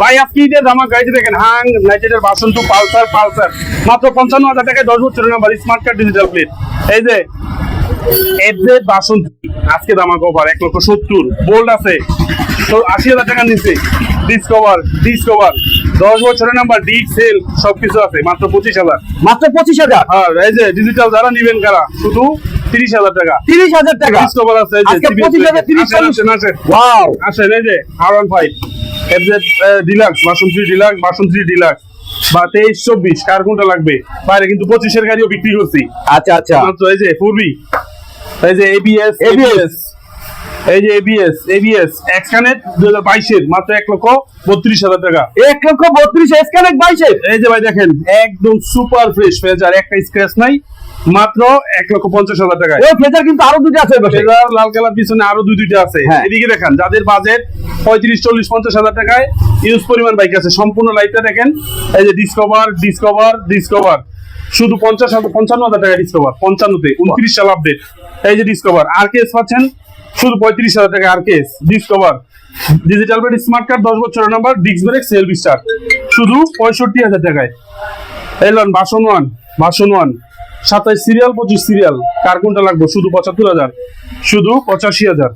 ভাই আপনি যে জামা গাইতে দেখেন হাং নাইটের বাসন টু পালসার পালসার। মাত্র পঞ্চান্ন হাজার টাকায় দশ বছরের number smart card digital plate এই যে এফজেড বাসন আজকে দামা কভার এক লক্ষ সত্তর। বোল্ড আছে। তো আশি হাজার টাকা নিচে। ডিসকভার ডিসকভার দশ বছরের নাম্বার ডি সেল সবকিছু আছে। মাত্র পঁচিশ হাজার। মাত্র পঁচিশ হাজার? আর এই যে ডিজিটাল যারা নিবেন কারা? শুধু তিরিশ হাজার টাকা। তিরিশ হাজার টাকা? ডিসকভার আছে আসেন, এই যে R one five FZ deluxe three deluxe three deluxe বা তেইশ চব্বিশ কার কোনটা লাগবে? বাইরে কিন্তু পঁচিশের গাড়িও বিক্রি করছি। আচ্ছা আচ্ছা। এই যে ফুরবি এই যে এবিএস এবিএস এই যে এবিএস এবিএস এক্সকানেট দুই হাজার বাইশের মাত্র এক লক্ষ বত্রিশ হাজার টাকা। এক লক্ষ বত্রিশ স্ক্যানেক বাইশে এই যে ভাই দেখেন একদম সুপার ফ্রেশ ফেজার একটা স্ক্র্যাচ নাই মাত্র এক লক্ষ পঞ্চাশ হাজার টাকায়। ওই ফেজার কিন্তু আরও দুটো আছে ফেজার লাল কালার পিছনে আরও দুই দুইটা আছে। হ্যাঁ। এদিকে দেখেন যাদের বাজেট পঁয়ত্রিশ চল্লিশ পঞ্চাশ হাজার টাকায় ইউজ পরিমাণ বাইক আছে। সম্পূর্ণ লাইফটা দেখেন এই যে ডিসকভার ডিসকভার ডিসকভার শুধু পঞ্চাশ হাজার পঞ্চান্ন হাজার টাকা ডিসকভার পঞ্চান্নতে উনত্রিশ সাল আপডেট এই যে ডিসকভার আর কেস পাচ্ছেন শুধু পঁয়ত্রিশ হাজার টাকা আর কেস ডিসকভার ডিজিটাল বেড স্মার্ট কার্ড দশ বছরের number disc brake self start শুধু পঁয়ষট্টি হাজার টাকায়। এলন বাসন ওয়ান বাসন ওয়ান সাতাইশ সিরিয়াল পঁচিশ সিরিয়াল। কার কোনটা লাগবে? শুধু পঁচাত্তর হাজার। শুধু পঁচাশি হাজার।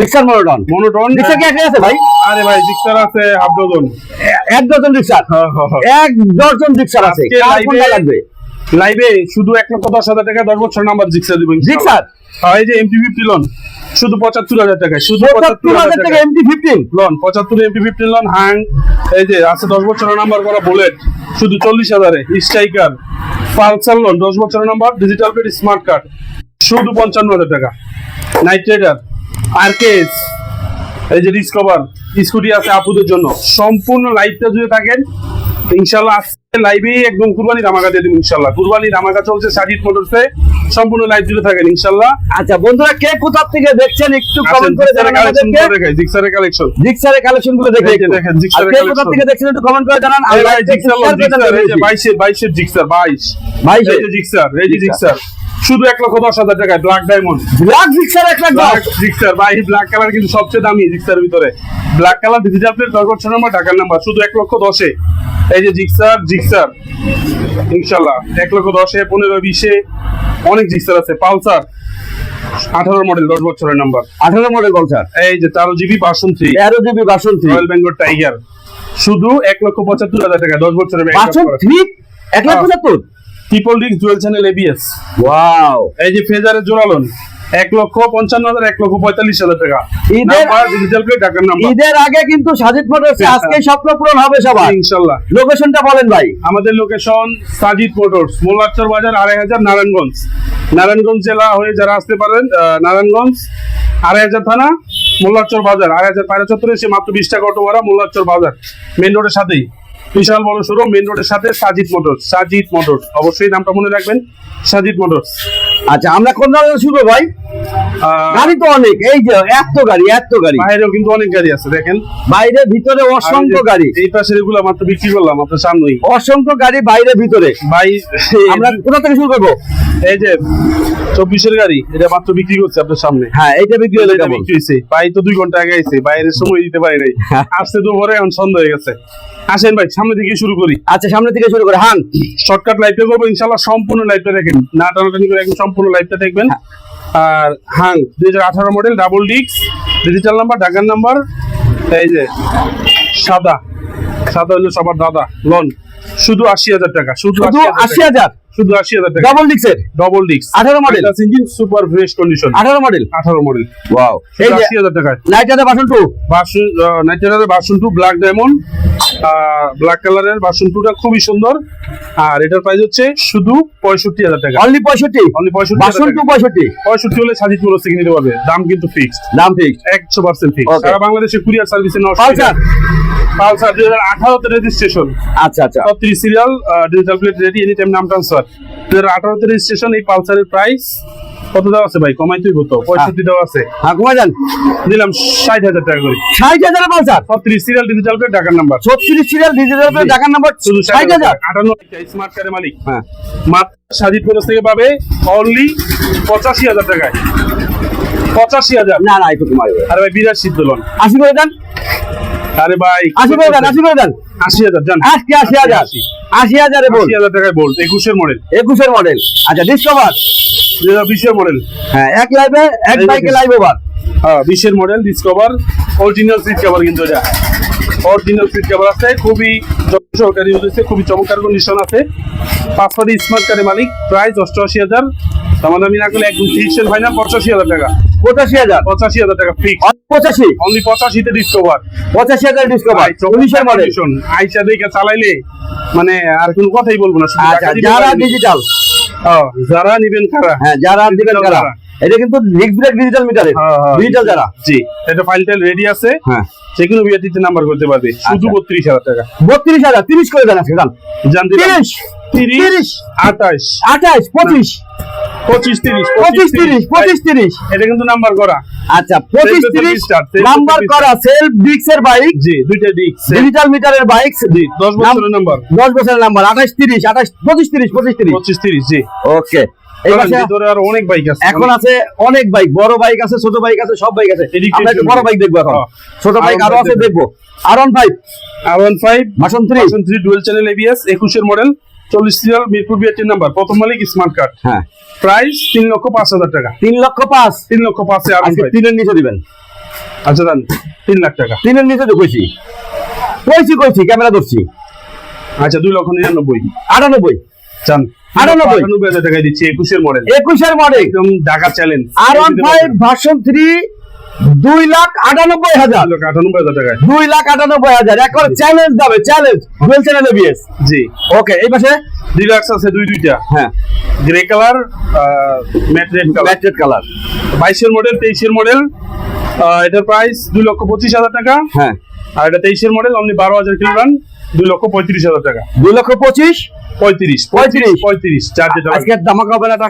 রিক্সার মনোটন? মনোটন রিক্সা কি আছে ভাই? আরে ভাই জিক্সার আছে হাফ ডজন। এক ডজন রিক্সার এক ডজন রিক্সার আছে। কার কোনটা লাগবে? লাইভে শুধু এক লক্ষ দশ হাজার টাকা দশ বছর নাম্বার দিবেন জিক্সার? হ্যাঁ, এই যে এমটি ফিফটি লোন শুধু পঁচাত্তর হাজার টাকায় শুধু পঁচাত্তর হাজার টাকা এমটি ফিফটিন লোন পঁচাত্তর এমপি ফিফটিন লোন হ্যাং এই যে আছে দশ বছরের নাম্বার করা বুলেট শুধু চল্লিশ হাজারে স্ট্রাইকার পালসার লোন দশ বছরের নাম্বার ডিজিটাল পেড স্মার্ট কার্ড শুধু পঞ্চান্ন হাজার টাকা। নাইট রাইডার আরকেএস এই যে ডিসকভার স্কুটি আছে আপুদের জন্য। সম্পূর্ণ লাইফটা জুড়ে থাকেন। ইনশাল্লাহ লাইভেই একদম কুরবানি ধামাকা দিয়ে দিন ইনশাল্লাহ কুরবানি ধামাকা চলছে সাজিদ মোটরসে সম্পূর্ণ লাইভ জুড়ে থাকেন ইনশাল্লাহ আচ্ছা বন্ধুরা কে কোথা থেকে দেখছেন একটু কমেন্ট করে জানান কালেকশন আমাদেরকে। জিক্সারের কালেকশন জিক্সারের কালেকশনগুলো দেখে। দেখেন, জিক্সারের কে কোথা থেকে দেখছেন একটু কমেন্ট করে জানান। আমরা জিক্সার লোন, জিক্সার, এই যে বাইশের, বাইশের জিক্সার, বাইশ। বাইশের? এই যে জিক্সার, এই জিক্সার। শুধু এক লক্ষ দশ হাজার টাকায় ব্ল্যাক ডায়মন্ড ব্ল্যাক জিক্সার এক লাখ ব্ল্যাক ভাই ব্ল্যাক কালার কিন্তু সবচেয়ে দামি জিক্সার ভিতরে। ব্ল্যাক কালার ডিজিটাল প্লেট দশ বছর নাম্বার ঢাকার নাম্বার শুধু এক লক্ষ দশে। এই যে জিক্সার জিক্সার ইনশাল্লাহ এক লক্ষ দশে পনেরো বিশে অনেক জিক্সার আছে। পালসার আঠারো মডেল দশ বছরের নাম্বার আঠারো মডেল বলছার এই যে তেরো জিবি পার্সন থ্রি তেরো GB version three royal Bengal tiger শুধু এক লক্ষ পঁচাত্তর হাজার টাকা দশ বছরের বাসন থ্রি এক লাখ হ্যাঁ। পঁচাত্তর? Triple disc dual channel ABS wow এই যে ফেজারের এক লক্ষ পঞ্চান্ন হাজার এক লক্ষ পঁয়তাল্লিশ হাজার টাকা। ঈদের- ডিজিটাল ঢাকার নাম্বার ঈদের আগে কিন্তু সাজিদ মোটরসে হ্যাঁ, আজকে স্বপ্ন পূরণ হবে সবার। ইনশাল্লাহ। লোকেশনটা বলেন ভাই। আমাদের লোকেশন সাজিদ মোটরস মোল্লাচর বাজার আড়াই হাজার নারায়ণগঞ্জ। নারায়ণগঞ্জ জেলা হয়ে যারা আসতে পারেন নারায়ণগঞ্জ আড়াই হাজার থানা মোল্লাচর বাজার। আড়াই হাজার পায়রা চত্বরে এসে মাত্র বিশ টাকা অটো ভাড়া মোল্লাচর বাজার। মেন রোডের সাথেই। বিশাল বড় শোরুম মেন রোডের সাথে সাজিদ মোটর সাজিদ মোটর অবশ্যই নামটা মনে রাখবেন, সাজিদ মোটর আচ্ছা আমরা কোন দামে শুরু ভাই গাড়ি তো অনেক এই যে এত গাড়ি এত গাড়ি। বাইরেও কিন্তু অনেক গাড়ি আছে দেখেন। বাইরে ভিতরে অসংখ্য গাড়ি। এই পাশের এগুলো মাত্র বিক্রি করলাম আপনার সামনেই। অসংখ্য গাড়ি বাইরে ভিতরে। ভাই আমরা কোথা থেকে শুরু করব? এই যে চব্বিশের গাড়ি এটা মাত্র বিক্রি করছে আপনার সামনে। হ্যাঁ এইটা বিক্রি হলে এটা বিক্রি হয়েছে। ভাই তো দুই ঘণ্টা আগে আইছে বাইরের সময় দিতে পারি নাই। আসতে তো পরে এখন সন্ধ্যা হয়ে গেছে। আসেন ভাই সামনে থেকে শুরু করি। আচ্ছা সামনে থেকে শুরু করে হাং শর্টকাট লাইভটা করব ইনশাল্লাহ সম্পূর্ণ লাইভটা দেখেন। না টানাটানি করে একদম সম্পূর্ণ লাইভটা দেখবেন। আর হাং দুই হাজার আঠারো মডেল ডাবল ডিক্স ডিজিটাল নাম্বার ঢাকার নাম্বার এই যে সাদা। সাদা হলো সবার দাদা লন। শুধু আশি হাজার টাকা শুধু আশি হাজার শুধু আশি হাজার টাকা। ডবল ডিক্সের ডবল ডিক্স 18 model? Engine super fresh condition আঠারো মডেল আঠারো মডেল ওয়াও এই আশি হাজার টাকায়। লাইটারে বাসন টু বাসন নাইটেরারের বাসন টু ব্ল্যাক ডায়মন্ড ব্ল্যাক কালারের টুটা খুবই সুন্দর। আর এটার প্রাইস হচ্ছে শুধু পঁয়ষট্টি হাজার টাকা। অনলি পঁয়ষট্টি? অনলি পঁয়ষট্টি টু পঁয়ষট্টি? পঁয়ষট্টি হলে সাজিদ মোটর থেকে নিতে পারবে। দাম কিন্তু ফিক্সড দাম ফিক্স একশো পার্সেন্ট ফিক্স. সারা বাংলাদেশে কুরিয়ার সার্ভিসে পালসার পালসার দুই হাজার আঠারোতে রেজিস্ট্রেশন আচ্ছা আচ্ছা। ছত্রিশ serial digital plate ready any time নাম ট্রান্সফার দুই হাজার আঠারোতে রেজিস্ট্রেশন এই পালসারের প্রাইস কত আছে ভাই? কমাই তুই পঁয়ষট্টি আছে। হ্যাঁ কমে যান দিলাম ষাট হাজার টাকা করে। ষাট হাজার পালসার ছত্রিশ সিরিয়াল ডিজিটাল ঢাকার নাম্বার ছত্রিশ সিরিয়াল ডিজিটাল নাম্বার শুধু ষাট হাজার। আটান্ন স্মার্ট মালিক। হ্যাঁ। মাত্র সাজিদ থেকে পাবে অনলি পঁচাশি হাজার টাকায়। পঁচাশি হাজার। না না একটু কমাই আর ভাই বিরাট সিদ্ধ লোন আশি করে দেন। আরে ভাই আশি করে দেন আশি করে দেন। আশি হাজার জান। আজকে আশি হাজার। আশি। হাজারে বল। আশি হাজার টাকায় বল একুশের মডেল একুশের মডেল আচ্ছা ডিসকভার হাজার বিশের মডেল হ্যাঁ এক লাইভে এক বাইকে লাইভ ওভার হ্যাঁ বিশের model Discover original seat cover কিন্তু এটা। অরিজিনাল সিট কভার আছে খুবই সহকারী হয়েছে খুবই চমৎকার কন্ডিশন আছে। স্মার্ট কারের মালিক প্রাইস অষ্টআশি হাজার। তার আমি না করলে একদম ফাইনাল পঁচাশি হাজার টাকা। পঁচাশি হাজার? পঁচাশি হাজার টাকা ফিক্স পঁচাশি? অনলি পঁচাশিতে ডিসকভার পঁচাশি হাজার ডিসকভার উনিশের মডেল আইসা দেখে চালাইলে মানে আর কোনো কথাই বলব না আচ্ছা যারা ডিজিটাল যারা নিবেন কারা? হ্যাঁ যারা দিবেন কারা? এটা কিন্তু ব্রেক ডিজিটাল মিটারে। ডিজিটাল যারা। জি এটা ফাইল টাইল রেডি আছে। হ্যাঁ। সেগুলো দিতে নাম্বার করতে পারবে। শুধু আচ্ছা। বত্রিশ হাজার টাকা। বত্রিশ হাজার তিরিশ করে দেন আজকে জান। জান তিরিশ! তিরিশ আঠাশ। আঠাশ পঁচিশ। পঁচিশ তিরিশ পঁচিশ তিরিশ পঁচিশ তিরিশ। এটা কিন্তু নাম্বার করা। আচ্ছা পঁচিশ তিরিশ নাম্বার করা সেলফ ডিক্সের বাইক জি দুইটা দিক ডিজিটাল মিটারের বাইক জি দশ বছরের নাম্বার দশ বছরের নাম্বার আঠাশ তিরিশ আঠাশ পঁচিশ তিরিশ পঁচিশ তিরিশ। পঁচিশ তিরিশ জি। ওকে অনেক বাইক আছে। এখন আছে অনেক বাইক বড় বাইক আছে ছোট বাইক আছে সব বাইক আছে। এদিকে আমরা একটু বড় বাইক দেখব এখন। ছোট বাইক আরও আছে দেখব। R one five R one five version three three dual channel ABS একুশের মডেল চল্লিশ সিরিয়াল মিরপুর বিআরটির নাম্বার প্রথম মালিক স্মার্ট কার্ড হ্যাঁ। প্রাইস তিন লক্ষ পাঁচ হাজার টাকা। তিন লক্ষ পাঁচ? তিন লক্ষ পাঁচে আজকে তিনের নিচে দিবেন। আচ্ছা দেন। তিন লাখ টাকা। তিনের নিচে তো কইছি। কইছি কইছি ক্যামেরা ধরছি। আচ্ছা দুই লক্ষ নিরানব্বই। আটানব্বই। চান আটানব্বই। আটানব্বই হাজার টাকায় দিচ্ছি একুশের মডেল একুশের মডেল একদম Dhaka challenge R one five version three দুই লাখ আটানব্বই হাজার। আটানব্বই হাজার টাকায়। দুই লাখ আটানব্বই হাজার। একবার চ্যালেঞ্জ যাবে চ্যালেঞ্জ ডুয়েল চ্যানেল এবিএস জি। ওকে এই পাশে? ডিলাক্স আছে দুই দুইটা। হ্যাঁ। Grey colour matte red colour বাইশের মডেল তেইশের মডেল এটার প্রাইস দুই লক্ষ পঁচিশ হাজার টাকা। হ্যাঁ। আর এটা তেইশের মডেল অনলি বারো হাজার কিলো রান দুই লক্ষ পঁয়ত্রিশ হাজার টাকা। দুই লক্ষ পঁচিশ? পঁয়ত্রিশ পঁয়ত্রিশ। পঁয়ত্রিশ চার আজকে দামাকা না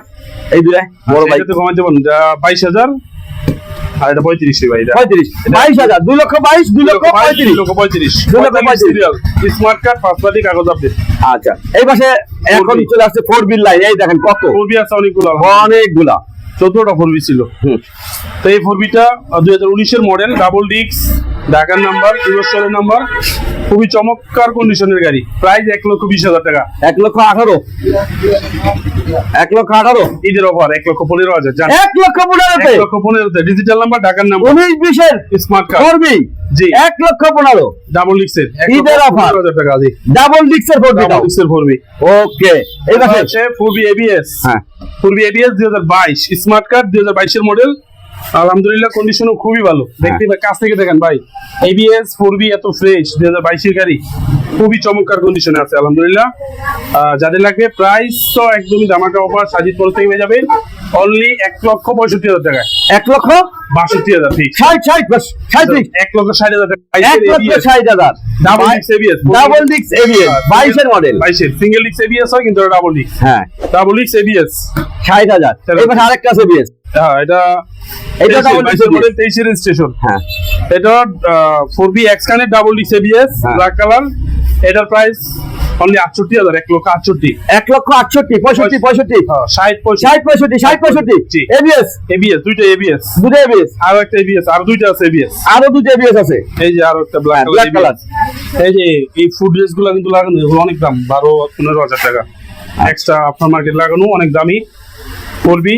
এই দুটাই বড় বাইক তো কমাইতে পারেন বাইশ হাজার আর এটা পঁয়ত্রিশ ভাই এটা পঁয়ত্রিশ। বাইশ হাজার দুই লক্ষ বাইশ দুই লক্ষ পঁয়ত্রিশ। লক্ষ পঁয়ত্রিশ। দুই লক্ষ পঁয়ত্রিশ। স্মার্ট কার্ড ফার্স্ট কাগজ আপডেট আচ্ছা এই পাশে এখন চলে আসছে ফোর বিল লাইন এই দেখেন কত। ফোরবি আছে অনেকগুলো। অনেকগুলা। চোদ্দটা ফোরবি ছিল। তো এই ফোরবিটা দুই হাজার উনিশের মডেল ডাবল ডিক্স ঢাকার নাম্বার যুবশ্বরের নাম্বার খুবই চমৎকার কন্ডিশনের গাড়ি। প্রাইস এক লক্ষ বিশ হাজার টাকা। এক লক্ষ আঠারো। এক লক্ষ আঠারো? ঈদের অফার এক লক্ষ পনেরো হাজার এক লক্ষ পনেরোতে? এক লক্ষ পনেরোতে। ডিজিটাল নাম্বার ঢাকার নাম্বার উনিশ বিশের স্মার্ট কার্ড ফোর বি জি। এক লক্ষ পনেরো? ডাবল ডিক্সের ঈদের offer। হাজার টাকা জি। ডাবল ডিক্সের ফোর ডাবল ডিক্সের ফোরবি ওকে এবিএস হ্যাঁ। এবিএস দুই হাজার বাইশ। স্মার্ট কার্ড দুই হাজার বাইশের মডেল আলহামদুলিল্লাহ কন্ডিশনও খুবই ভালো। দেখতে পাই কাছ থেকে দেখেন ভাই এবিএস ফোরবি এত ফ্রেশ দুই হাজার বাইশের গাড়ি খুবই চমৎকার কন্ডিশনে আছে আলহামদুলিল্লাহ। যাদের লাগবে প্রাইস তো একদমই দামাকা অফার সাজিদ পর থেকে যাবে অনলি এক লক্ষ পঁয়ষট্টি হাজার টাকা এক লক্ষ? বাষট্টি হাজার ঠিক। ষাট ষাট সাঁইত্রিশ এক লক্ষ ষাট হাজার টাকা এক লক্ষ ষাট হাজার। Double discs ABS double discs ABS বাইশের মডেল বাইশের সিঙ্গেল ডিক্স এবিএস হয় কিন্তু ডাবল ডিক্স হ্যাঁ। ডাবল ডিক্স এবিএস ষাট হাজার। পাশে আরেকটা এবিএস হ্যাঁ এটা এটা মডেল তেইশের রেজিস্ট্রেশন হ্যাঁ। এটা ফোর বি এক্স কানের ডাবল ডিক্স এবিএস। ব্ল্যাক কালার এটার প্রাইস অনলি আটষট্টি হাজার এক লক্ষ আটষট্টি। এক লক্ষ আটষট্টি পঁয়ষট্টি পঁয়ষট্টি ষাট ষাট পঁয়ষট্টি ষাট পঁয়ষট্টি। এবিএস এবিএস দুইটা এবিএস দুটো এবিএস আরও একটা এবিএস আর দুইটা আছে এবিএস আরও এবিএস আছে। এই যে আরও একটা ব্ল্যাক কালার এই যে এই ফুড ড্রেসগুলো কিন্তু লাগানো অনেক দাম বারো পনেরো হাজার টাকা। এক্সট্রা আপনার মার্কেট লাগানো অনেক দামি। Four B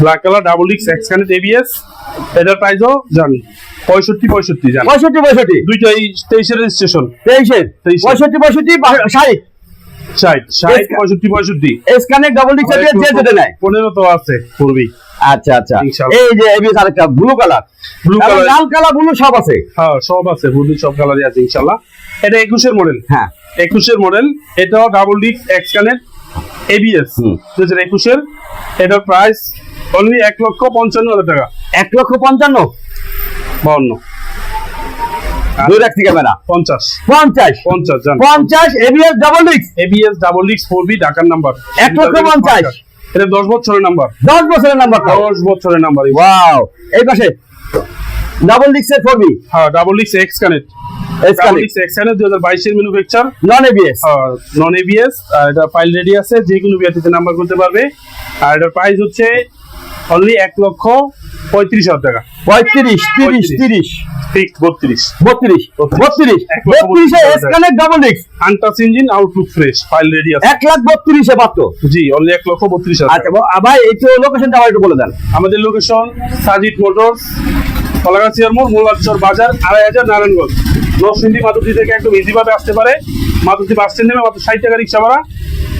black colour double ডিক্স এক্স কানেক্ট এবিএস এটার প্রাইসও জান পঁয়ষট্টি পঁয়ষট্টি জান। পঁয়ষট্টি পঁয়ষট্টি। দুইটাই তেইশের রেজিস্ট্রেশন তেইশের। পঁয়ষট্টি পঁয়ষট্টি ষাট। ষাট ষাট পঁয়ষট্টি পঁয়ষট্টি। এসকানে ডাবল ডিক্স এবিএস যে যেটা নেয়। পনেরো তো আছে পূর্বী আচ্ছা আচ্ছা। এই যে এবিএস আরেকটা ব্লু কালার Blue colour। লাল কালার ব্লু সব আছে? হ্যাঁ সব আছে পূর্বী সব কালারই আছে ইনশাল্লাহ। এটা একুশের মডেল হ্যাঁ। একুশের মডেল এটাও ডাবল ডিক্স এক্স কানেক্ট এবিএস। দু হাজার একুশের এটার প্রাইস অনলি এক লক্ষ পঞ্চান্ন হাজার টাকা। এক লক্ষ পঞ্চান্ন? বাউন্ন। দুই রাখছি ক্যামেরা। পঞ্চাশ। পঞ্চাশ। পঞ্চাশ পঞ্চাশ ABS double discs ABS double discs four B ঢাকার নাম্বার। এক লক্ষ পঞ্চাশ। এটা দশ বছরের নাম্বার। দশ বছরের নাম্বারটা দশ বছরের নাম্বার। ওয়াও এই পাশে। ডাবল হ্যাঁ ডাবল ডিক্স এক্স কানেক্ট ডাবল এসকানে ডিক্স এক্স কানেক্ট নাম্বার করতে পারবে। আর এটার প্রাইস হচ্ছে অনলি এক লক্ষ পঁয়ত্রিশ হাজার টাকা। পঁয়ত্রিশ তিরিশ তিরিশ। ফিক্স বত্রিশ। বত্রিশ বত্রিশ। বত্রিশে double disc untouch engine outlook fresh file ready আছে। এক লাখ বত্রিশে মাত্র। জি অনলি এক লক্ষ বত্রিশ হাজার আচ্ছা ভাই লোকেশনটা একটু বলে দেন। আমাদের লোকেশন সাজিদ মোটরস কলাগাছিয়ার মোড় মোল্লাচর বাজার আড়াই হাজার নারায়ণগঞ্জ। নরসিংদী মাধুরী থেকে একদম ইজি ভাবে আসতে পারে। মাধুরী বাস স্ট্যান্ড নেমে মাত্র ষাট টাকা রিক্সা ভাড়া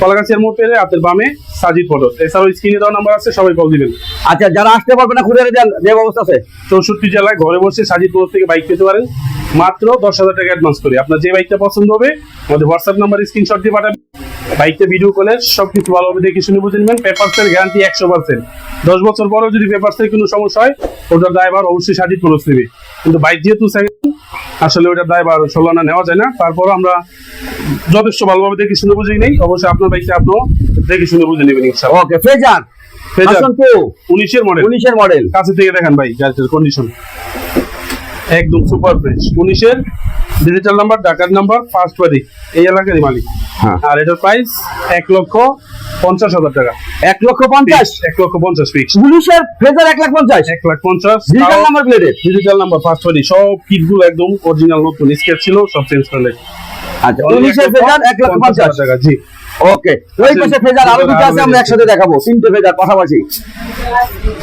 কলাগাছিয়ার মোড় পেলে হাতের বামে সাজিদ মোটর এছাড়াও স্ক্রিনে দেওয়া নাম্বার আছে সবাই কল দিবেন। আচ্ছা যারা আসতে পারবে না কুরিয়ারে দেন যে ব্যবস্থা আছে? চৌষট্টি জেলায় ঘরে বসে সাজিদ মোটর থেকে বাইক পেতে পারেন। মাত্র দশ হাজার টাকা অ্যাডভান্স করে। আপনার যে বাইকটা পছন্দ হবে আমাদের হোয়াটসঅ্যাপ নাম্বার স্ক্রিনশট দিয়ে পাঠাবেন। বাইকটা ভিডিও কলে সবকিছু ভালোভাবে দেখে শুনে বুঝে নেবেন। পেপারসের গ্যারান্টি একশো পার্সেন্ট দশ বছর পরেও যদি পেপারসের কোনো সমস্যা হয় ওটার দায়ভার অবশ্যই সাজিদ খরচ নেবে। কিন্তু বাইক যেহেতু আসলে ওটার দায়ভার ষোলানা নেওয়া যায় না। তারপর আমরা যথেষ্ট ভালোভাবে দেখে শুনে বুঝে নেই। অবশ্যই আপনার বাইকটা আপনিও দেখে শুনে বুঝে নেবেন ওকে ফেজার ফেজার। উনিশের মডেল উনিশের মডেল কাছে থেকে দেখেন ভাই গাড়িটার কন্ডিশন একদম সুপার ফ্রেশ। উনিশের ডিজিটাল নাম্বার ঢাকার নাম্বার ফার্স্ট বাড়ি এই এলাকারই মালিক। হ্যাঁ। আর এটার প্রাইস এক লক্ষ পঞ্চাশ হাজার টাকা। এক লক্ষ পঞ্চাশ? এক লক্ষ পঞ্চাশ ফিক্স পুলিশের ফেজার এক লাখ পঞ্চাশ? এক লাখ পঞ্চাশ ডিজিটাল নাম্বার প্লেটের ডিজিটাল নাম্বার ফার্স্ট বাড়ি সব কিটগুলো একদম অরিজিনাল নতুন স্কেচ ছিল সব চেঞ্জ করে আচ্ছা উনিশের ফেজার এক লক্ষ পঞ্চাশ। টাকা জি। ওকে ওই পাশে ফেজার আরও দুটো আছে আমরা একসাথে দেখাবো। তিনটে ফেজার পাশাপাশি।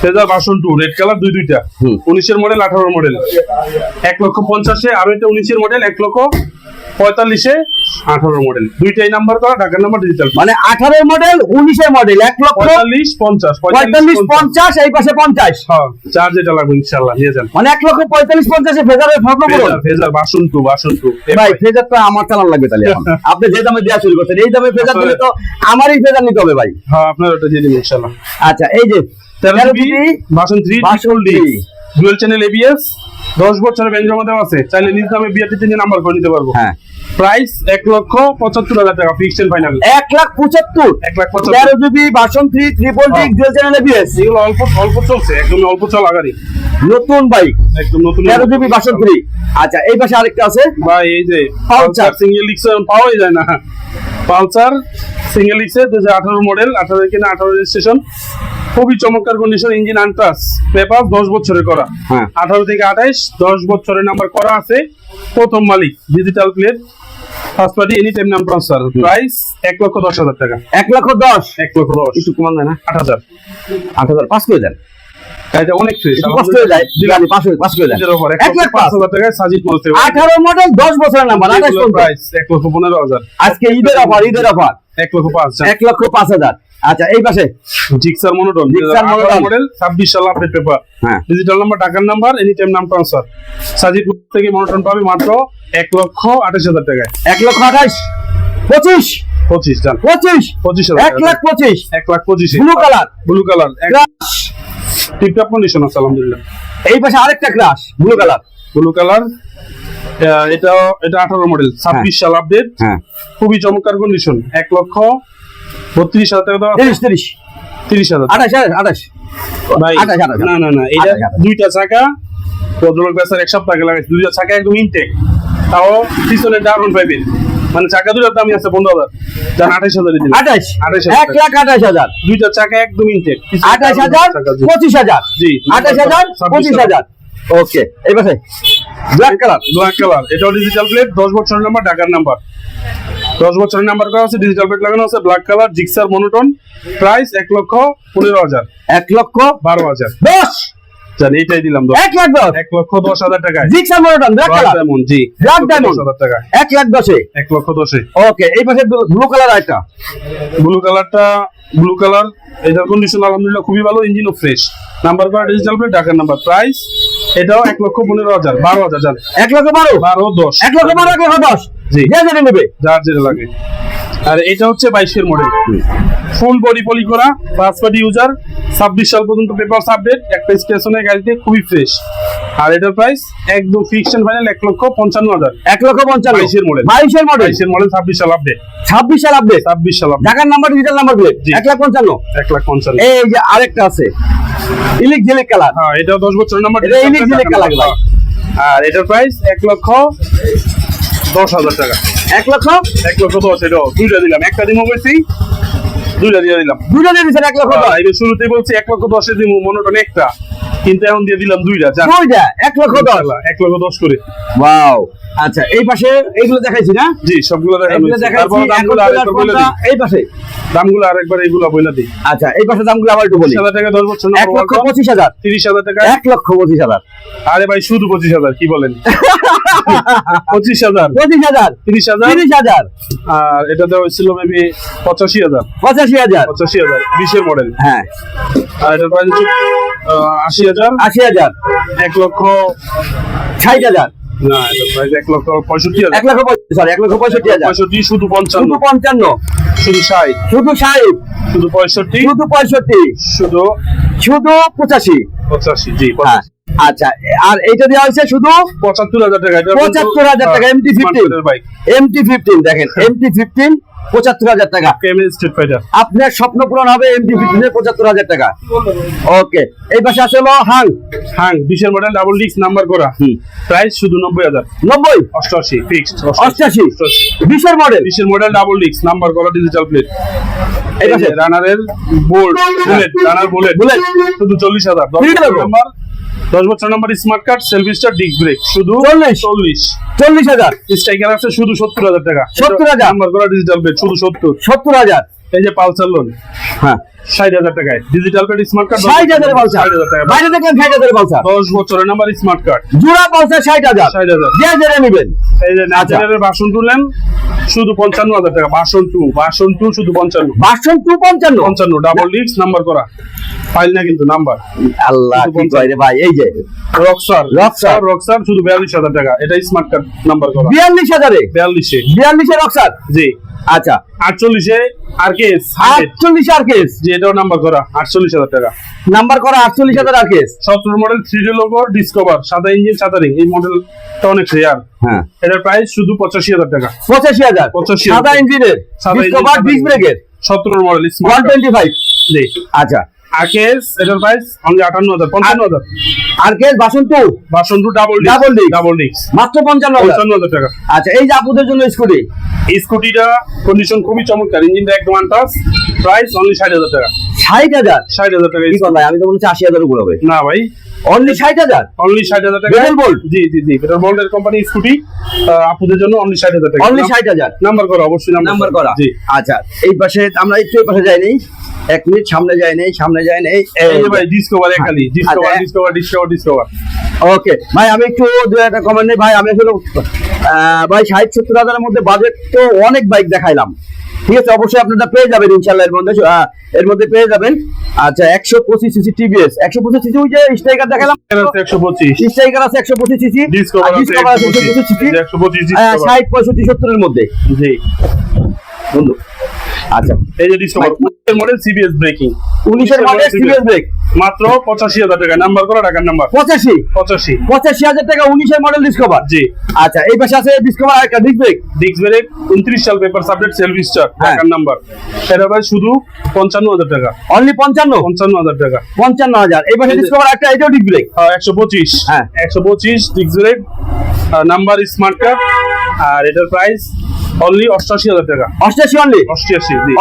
Phasor version two red colour দুই দুইটা। উনিশের মডেল আঠারোর মডেল এক লক্ষ পঞ্চাশে আরও একটা উনিশের মডেল এক লক্ষ পঁয়তাল্লিশে আঠারো মডেল দুইটাই নাম্বার করা ঢাকার নাম্বার ডিজিটাল মানে আঠারো মডেল উনিশের মডেল এক লক্ষ পঁয়তাল্লিশ পঞ্চাশ পঁয়তাল্লিশ পঞ্চাশ। এই পাশে পঞ্চাশ। হ্যাঁ লাগবে ইনশাল্লাহ নিয়ে যান। মানে এক লক্ষ পঁয়তাল্লিশ পঞ্চাশে ফেজারের photo Fazer Fazer version two version two ভাই ফেজারটা আমার চালান লাগবে তাহলে আপনি যে দামে দেওয়া শুরু করছেন এই দামে ফেজার দিলে তো আমারই ফেজার নিতে হবে ভাই। হ্যাঁ আপনার ওটা দিয়ে দিন ইনশাল্লাহ আচ্ছা এই যে বাসন থ্রি বাসন থ্রি। ডুয়েল চ্যানেল এবিএস দশ বছরের ব্যাংক জমা দেওয়া আছে। চাইলে নিজ দামে বিআরটি তিন নাম্বার করে নিতে পারব। হ্যাঁ। প্রাইস এক লক্ষ পঁচাত্তর হাজার টাকা ফিক্সড ফাইনাল এক লাখ পঁচাত্তর। এক লাখ পঁচাত্তর। তেরো GB version three triple. Dual channel ABS এগুলো অল্প অল্প চলছে একদম অল্প চলা গাড়ি নতুন বাইক একদম নতুন তেরো জিবি বাসন থ্রি আচ্ছা এই পাশে আরেকটা আছে। ভাই এই যে পালসার সিঙ্গেল লিক্স পাওয়াই যায় না। পালসার সিঙ্গেল দু হাজার আঠারো মডেল আঠারো কিনা আঠারো রেজিস্ট্রেশন খুবই চমৎকার কন্ডিশন ইঞ্জিন আনটাস পেপার দশ বছরের করা। হ্যাঁ। আঠারো থেকে আঠাইশ দশ বছরের নাম্বার করা আছে প্রথম মালিক digital plate first party any time নাম ট্রান্সফার প্রাইস এক লক্ষ দশ হাজার টাকা। এক লক্ষ দশ? এক লক্ষ দশ। কিছু কমান যায় না আট হাজার। আট হাজার পাঁচ করে দেন। অনেক কষ্ট হয়ে যায় পাঁচ হয়ে পাঁচ করে দেন। এক লাখ পাঁচ। হাজার টাকায় সাজিদ আঠারো মডেল দশ বছরের নাম্বার আঠাশ প্রাইস এক লক্ষ পনেরো হাজার। আজকে ঈদের অফার ঈদের অফার এক লক্ষ পাঁচ এক লক্ষ পাঁচ হাজার। আচ্ছা এই পাশে। Gixxer monotone Gixxer Monoton। Model ছাব্বিশ সাল আপডেট পেপার হ্যাঁ। ডিজিটাল নাম্বার টাকার নাম্বার এনি টাইম নাম ট্রান্সফার সাজিদপুর থেকে মনোটন পাবে মাত্র এক লক্ষ আঠাশ হাজার টাকায়। এক লক্ষ আঠাশ? পঁচিশ? পঁচিশ জান পঁচিশ? পঁচিশ হাজার এক লাখ পঁচিশ? এক লাখ পঁচিশে। ব্লু কালার ব্লু কালার ক্রাশ টিপটপ কন্ডিশন আছে আলহামদুলিল্লাহ। এই পাশে আরেকটা ক্রাশ ব্লু কালার ব্লু কালার এটা এটা আঠারো মডেল ছাব্বিশ সাল আপডেট হ্যাঁ। খুবই চমৎকার কন্ডিশন এক লক্ষ বত্রিশ হাজার টাকা দেওয়া তিরিশ তিরিশ। তিরিশ হাজার। আঠাশ আঠাশ আঠাশ। ভাই না না না এটা। দুইটা চাকা ভদ্রলোক বেচার এক সপ্তাহ লাগাইছে দুইটা চাকা একদম ইনটেক তাও পিছনে ডাবল পাইবেন মানে চাকা দুটার দামই আছে পনেরো হাজার যান আঠাশ হাজার দিন আঠাশ? আঠাশ হাজার এক লাখ আঠাশ হাজার। দুইটা চাকা একদম ইনটেক আঠাশ হাজার পঁচিশ হাজার। জি। আঠাশ হাজার পঁচিশ হাজার। ওকে এই পাশে। ব্ল্যাক কালার ব্ল্যাক কালার এটাও ডিজিটাল প্লেট দশ বছরের নাম্বার ঢাকার নাম্বার দশ বছরের নাম্বার করা আছে ডিজিটাল প্লেট লাগানো আছে black colour Gixxer monotone price এক লক্ষ পনেরো হাজার। এক লক্ষ বারো হাজার। দশ! জান এইটাই দিলাম এক লাখ দশ! এক লক্ষ দশ হাজার টাকায়। Gixxer monotone black colour diamond জি। লক্ষ diamond। দশ হাজার টাকায়। এক লাখ দশে? এক লক্ষ দশে। ওকে এই পাশে ব্লু কালার একটা ব্লু কালারটা ব্লু কালার এটার কন্ডিশন আলহামদুলিল্লাহ খুবই ভালো ইঞ্জিনও ফ্রেশ নাম্বার করা ডিজিটাল প্লেট ঢাকার নাম্বার প্রাইস এটাও এক লক্ষ পনেরো হাজার বারো হাজার এক লক্ষ বারো? বারো দশ। এক লক্ষ বারো এক লক্ষ দশ? জি। যে যেটা নেবে। যার যেটা লাগে। আর এটা হচ্ছে বাইশের মডেল ফুল বডি পলি করা ফার্স্ট পার্টি ইউজার ছাব্বিশ সাল পর্যন্ত পেপার আপডেট একটা স্টেশনের গাড়িতে খুবই ফ্রেশ আর এটার প্রাইস একদম ফিক্সড ফাইনাল এক লক্ষ পঞ্চান্ন হাজার। এক লক্ষ পঞ্চান্ন। বাইশের model। বাইশের মডেল বাইশের মডেল ছাব্বিশ সাল আপডেট ছাব্বিশ সাল আপডেট ছাব্বিশ সাল ঢাকার নাম্বার ডিজিটাল নাম্বার প্লেট এক লাখ পঞ্চান্ন। এক লাখ পঞ্চান্ন। এই যে আরেকটা আছে। ইলিক জিলিক কালার। হ্যাঁ এটাও দশ বছরের নাম্বার এটা ইলিক জিলিক কালার। আর এটার প্রাইস এক লক্ষ দশ হাজার টাকা। এক লক্ষ? এক লক্ষ দশ এটা দুইটা দিলাম। একটা দিমো বলছি দুইটা দিয়ে দিলাম। দুইটা দিয়ে দিচ্ছেন এক লক্ষ দশ? এই শুরুতেই বলছি এক লক্ষ দশে দিব মনোটন একটা। কিন্তু এখন দিয়ে দিলাম দুইটা দুইটা এক লক্ষ দশ। এক লক্ষ দশ করে। ওয়াও আচ্ছা এই পাশে এইগুলো দেখাইছি না? জি সবগুলো দেখাইছি তারপরে এই পাশে। দামগুলো আরেকবার এইগুলো বলে দিই। আচ্ছা এই পাশে দামগুলো আবার একটু বলি। হাজার টাকা দশ বছর এক লক্ষ পঁচিশ হাজার। তিরিশ হাজার টাকা। এক লক্ষ পঁচিশ হাজার। আরে ভাই শুধু পঁচিশ হাজার কি বলেন? পঁচিশ হাজার। পঁচিশ হাজার। তিরিশ হাজার। তিরিশ হাজার। আর এটা দেওয়া হয়েছিল মেবি পঁচাশি হাজার। পঁচাশি হাজার। পঁচাশি হাজার বিশের মডেল হ্যাঁ। আর প্রাইস আহ, আশি হাজার। আশি হাজার। এক লক্ষ ষাট হাজার। না এক লক্ষ পঁয়ষট্টি এক লক্ষ সরি এক লক্ষ পঁয়ষট্টি হাজার। পঁয়ষট্টি শুধু পঞ্চান্ন। শুধু পঞ্চান্ন। শুধু ষাট। শুধু ষাট। শুধু পঁয়ষট্টি। শুধু পঁয়ষট্টি। শুধু শুধু পঁচাশি। পঁচাশি জি হ্যাঁ আচ্ছা আর এইটা দেওয়া হয়েছে শুধু পঁচাত্তর হাজার টাকা পঁচাত্তর হাজার টাকা এমটি ফিফটিন এমটি ফিফটিন দেখেন এমটি ফিফটিন পঁচাত্তর হাজার টাকা। আপনার স্বপ্ন পূরণ হবে এমটি ফিফটিনের পঁচাত্তর হাজার টাকা। ওকে এই পাশে আছে হলো হাং। হ্যাঁ বিশের মডেল ডাবল ডিস্ক নাম্বার করা। প্রাইস শুধু নব্বই হাজার। নব্বই? অষ্টআশি ফিক্সড অষ্টাশি বিশের মডেল বিশের মডেল ডাবল ডিস্ক নাম্বার করা ডিজিটাল প্লেট এই পাশে। রানারের bolt bullet runner bullet bullet শুধু চল্লিশ হাজার. নাম্বার দশ বছর number smart card self start disc brake শুধু চল্লিশ। চল্লিশ। চল্লিশ হাজার? স্ট্রাইকার আছে শুধু সত্তর হাজার টাকা। 70,000 নাম্বার করা ডিজিটাল ব্রেক শুধু সত্তর। সত্তর হাজার? এই যে পালসার লোন হ্যাঁ। ষাট হাজার টাকায়। ডিজিটাল প্লেট স্মার্ট কার্ড ষাট হাজার পালসার ষাট হাজার টাকা। বাইরে দেখলেন ষাট হাজার পালসার দশ বছরের নাম্বার স্মার্ট কার্ড জোড়া পালসার ষাট হাজার। ষাট হাজার। যে যেটা নেবেন। এই যে ন্যাচারালের বাসন তুলেন শুধু পঞ্চান্ন হাজার টাকা। বাসন টু বাসন টু শুধু পঞ্চান্ন। বাসন টু পঞ্চান্ন। পঞ্চান্ন ডাবল ডিস্ক নাম্বার করা। ফাইল না কিন্তু নাম্বার আল্লাহ কি কয় রে ভাই? এই যে। রক্সার Rockstar। রক্সার শুধু বিয়াল্লিশ হাজার টাকা। এটা স্মার্ট কার্ড নাম্বার করা। বিয়াল্লিশ হাজারে? বিয়াল্লিশে। বিয়াল্লিশে রক্সার জি। আচ্ছা। আটচল্লিশে আর কেস আটচল্লিশ আর কেস জি নাম্বার করা আটচল্লিশ হাজার টাকা। নাম্বার করা আটচল্লিশ হাজার আর কেস সতেরো model three D logo Discover সাদা ইঞ্জিন সাদা রিং এই মডেলটা অনেক রেয়ার হ্যাঁ। এটার প্রাইস শুধু পঁচাশি হাজার টাকা। পঁচাশি হাজার? পঁচাশি সাদা ইঞ্জিনের সাদা ডিসকভার ডিস্ক ব্রেকের সতেরো মডেল ওয়ান টোয়েন্টি ফাইভ জি। আচ্ছা। আকেস এটার প্রাইস অনলি আটান্ন হাজার পঞ্চান্ন হাজার। আর case version two version two double D. Double D মাত্র পঞ্চান্ন পঞ্চান্ন হাজার টাকা। আচ্ছা এই যে আপুদের জন্য স্কুটি? এই স্কুটিটা কন্ডিশন খুবই চমৎকার ইঞ্জিনটা একদম আনটাস প্রাইস অনলি ষাট হাজার টাকা। ষাট হাজার? ষাট হাজার টাকা আমি তো বলছি আশি হাজার উপর হবে। না ভাই অনলি ষাট হাজার? অনলি ষাট হাজার টাকা। Bolt? জি জি জি পেট্রোল বোল্টের কোম্পানি স্কুটি আপুদের জন্য অনলি ষাট হাজার টাকা। অনলি ষাট হাজার? নাম্বার করা অবশ্যই নাম্বার করা। জি। আচ্ছা এই পাশে আমরা একটু এই পাশে যাই নেই। এক মিনিট সামনে যাই নেই সামনে যাই নেই। এই ভাই Discover Discover. Discover Discover Discover okay ভাই আমি একটু দু একটা কমেন্ট নেই। ভাই আমি আসলে ভাই ষাট সত্তর হাজারের মধ্যে বাজেট তো অনেক বাইক দেখাইলাম। ঠিক আছে অবশ্যই আপনারা পেয়ে যাবেন ইনশাল্লাহ এর মধ্যে এর মধ্যে পেয়ে যাবেন। আচ্ছা একশো পঁচিশ সিসি টিভিএস একশো পঁচিশ সিসি ওই যে স্ট্রাইকার দেখালাম? একশো পঁচিশ। স্ট্রাইকার আছে একশো পঁচিশ সিসি। ডিসকভার আছে একশো পঁচিশ সিসি। ষাট পঁয়ষট্টি সত্তরের মধ্যে। জি। বন্ধু। আচ্ছা। এই যে ডিসকভার মডেল সিবিএস ব্রেকিং উনিশের মডেল সিরিয়াস ব্রেক মাত্র পঁচাশি হাজার টাকা। নাম্বার করা টাকার নাম্বার পঁচাশি? পঁচাশি। পঁচাশি হাজার টাকা উনিশের মডেল ডিসকভার জি। আচ্ছা এই পাশে আছে ডিসকভার একটা ডিস্ক ব্রেক ডিস্ক ব্রেক উনত্রিশ সাল পেপার সাবজেক্ট সেলফি স্টার হ্যাঁ। টাকার নাম্বার এটা ভাই শুধু পঞ্চান্ন হাজার টাকা। অনলি পঞ্চান্ন? পঞ্চান্ন হাজার টাকা। পঞ্চান্ন হাজার। এই পাশে ডিসকভার একটা এটাও ডিস্ক ব্রেক একশো পঁচিশ। হ্যাঁ। একশো পঁচিশ disc brake number smart card আর এটার প্রাইস অনলি অষ্টাশি হাজার টাকা। অষ্টাশি অনলি জি।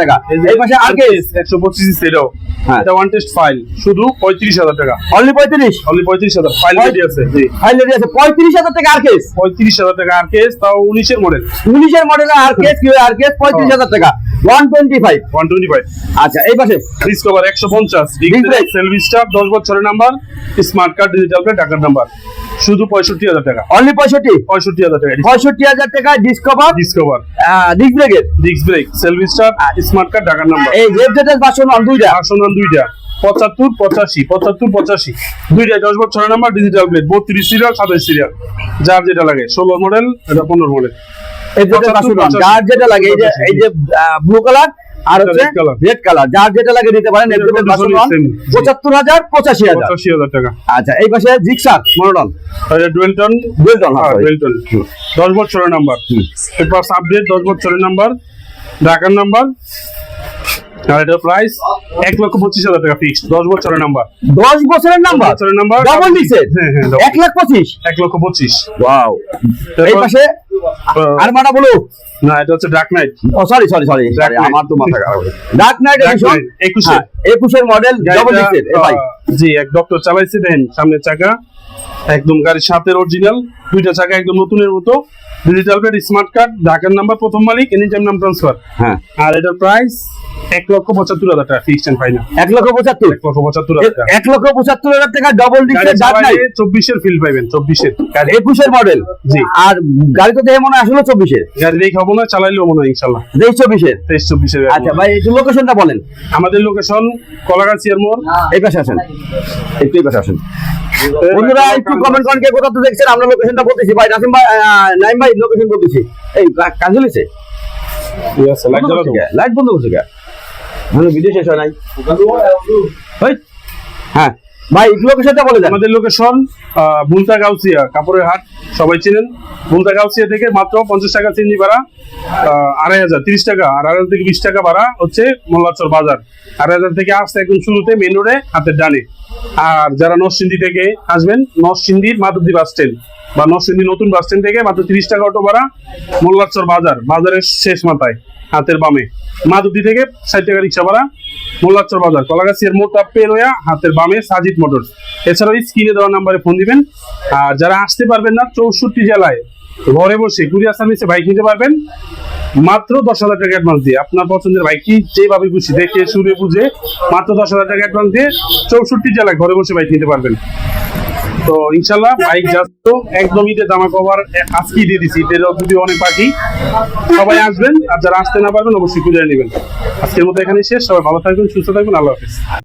টাকা। এই পাশে আগে একশো পঁচিশ এটাও হ্যাঁ। এটা ওয়ান টেস্ট ফাইল শুধু পঁয়ত্রিশ হাজার টাকা। অনলি পঁয়ত্রিশ? অনলি পঁয়ত্রিশ হাজার। ফাইল রেডি আছে। জি। ফাইল রেডি আছে। পঁয়ত্রিশ হাজার টাকা আর কেস টাকা আর কেস তাও মডেল মডেল আর কেস কি আর কেস পঁয়ত্রিশ হাজার টাকা। One twenty five one twenty five আচ্ছা এই পাশে। ডিসকভার একশো পঞ্চাশ। বছরের নাম্বার স্মার্ট কার্ড ডিজিটাল টাকার নাম্বার শুধু পঁয়ষট্টি হাজার টাকা। অনলি পঁয়ষট্টি? পঁয়ষট্টি হাজার টাকা পঁয়ষট্টি হাজার টাকা ডিসকভার ডিসকভার ডিস্ক ব্রেকের disc brake self start smart card টাকার নাম্বার এই রেড জেটের বাসন অন দুইটা? দুইটা। পঁচাত্তর পঁচাশি পঁচাত্তর পঁচাশি। দুইটা দশ বছরের নাম্বার ডিজিটাল প্লেট বত্রিশ সিরিয়াল সাতাশ সিরিয়াল যার যেটা লাগে। ষোলো মডেল এটা পনেরো মডেল যার যেটা লাগে এই যে এই যে ব্লু কালার আর হচ্ছে রেড কালার যার যেটা লাগে নিতে পারেন। পঁচাত্তর হাজার পঁচাশি হাজার। পঁচাশি হাজার টাকা। আচ্ছা এই পাশে জিক্সার এটা ডুয়েলটন ডুয়েলটন ডুয়েলটন দশ বছরের নাম্বার। এরপর আপডেট দশ বছরের নাম্বার। ঢাকার নাম্বার। আর প্রাইস এক লক্ষ পঁচিশ হাজার টাকা ফিক্সড দশ বছরের নাম্বার। দশ বছরের নাম্বার? বছরের নাম্বার। ডাবল ডিসের হ্যাঁ হ্যাঁ এক লাখ পঁচিশ? এক লক্ষ পঁচিশ। ওয়াও এই পাশে আর মানা বলো। না এটা হচ্ছে ডার্ক নাইট ও সরি সরি সরি আমার তো মাথা খারাপ। ডার্ক নাইট এডিশন 21 এর। একুশের মডেল ডাবল ডিস্কের এ ভাই। জি এক ডক্টর চালাইছে দেন সামনে চাকা। একদম গাড়ির সাথের অরিজিনাল দুইটা চাকা একদম নতুনের মতো। ডিজিটাল প্লেট স্মার্ট কার্ড ঢাকার নাম্বার প্রথম মালিক এনি টাইম নাম ট্রান্সফার হ্যাঁ। আর এটার প্রাইস এক লক্ষ পঁচাত্তর হাজার টাকা ফিক্সড এন্ড ফাইনাল এক লক্ষ পঁচাত্তর? এক লক্ষ পঁচাত্তর এক লক্ষ পঁচাত্তর হাজার টাকা ডবল ডিস্কের নাইট চব্বিশের ফিল পাইবেন চব্বিশের। গাড়ি একুশের মডেল জি। আর গাড়ি তো দেখে মনে হয় আসলে চব্বিশের। গাড়ি দেখে হব না চালাইলেও মনে হয় ইনশাল্লাহ। তেইশ চব্বিশের। তেইশ চব্বিশের আচ্ছা ভাই একটু লোকেশনটা বলেন। আমাদের লোকেশন কলাগাছিয়ার মোড়। এই পাশে আসেন। একটু এই পাশে আসেন বন্ধুরা একটু কমেন্ট করেন কে কোথা থেকে দেখছেন আমরা লোকেশনটা বলতেছি। ভাই নাসিম ভাই নাইম ভাই লোকেশন বলতেছি। এই কাজ হয়েছে লাইট বন্ধ করছে কে? মানে ভিডিও শেষ হয় নাই। হ্যাঁ। ভাই লোকেশনটা বলে দেন। আমাদের লোকেশন বুলতা গাউসিয়া কাপড়ের হাট সবাই চিনেন। বুলতা গাউসিয়া থেকে মাত্র পঞ্চাশ টাকা চিনি ভাড়া আড়াই হাজার তিরিশ টাকা। আর আড়াই হাজার থেকে বিশ টাকা ভাড়া হচ্ছে মোল্লাচর বাজার। আড়াই হাজার থেকে আসতে একদম শুরুতে মেন রোডে হাতের ডানে। আর যারা নরসিংদী থেকে আসবেন নরসিংদীর মাধবদী বাস স্ট্যান্ড বা নরসিংদী নতুন বাস স্ট্যান্ড থেকে মাত্র তিরিশ টাকা অটো ভাড়া মোল্লাচর বাজার, বাজারের শেষ মাথায়, হাতের বামে। মাধবদী থেকে ষাট টাকা রিক্সা ভাড়া মোল্লাচর বাজার, কলাগাছিয়ার মোটা পেরোয়া হাতের বামে সাজিদ মোটরস এছাড়াও স্ক্রিনে দেওয়া নাম্বারে ফোন দিবেন। আর যারা আসতে পারবেন না, চৌষট্টি জেলায় ঘরে বসে কুরিয়ার সার্ভিসে বাইক নিতে পারবেন। মাত্র দশ হাজার টাকা অ্যাডভান্স দিয়ে। আপনার পছন্দের বাইকটি যেভাবে খুশি, দেখে, শুনে, বুঝে, মাত্র দশ হাজার টাকা অ্যাডভান্স দিয়ে চৌষট্টি জেলায় ঘরে বসে বাইক নিতে পারবেন। তো ইনশাল্লাহ বাইক যাচ্ছ একদম ঈদের জামা কভার আজকেই দিয়ে দিচ্ছি যদি অনেক বাকি। সবাই আসবেন, আর যারা আসতে না পারবেন, অবশ্যই খুঁজে নেবেন। আজকের মতো এখানে শেষ, সবাই ভালো থাকবেন, সুস্থ থাকবেন, আল্লাহ হাফিজ।